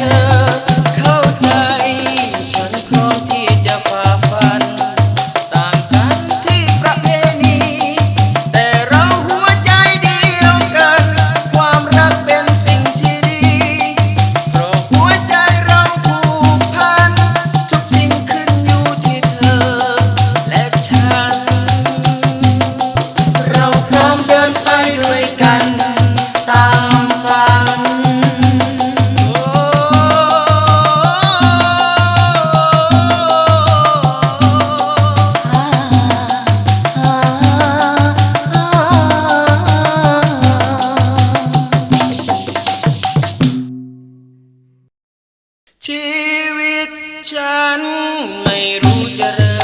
love. ชีวิตฉันไม่รู้จะเริ่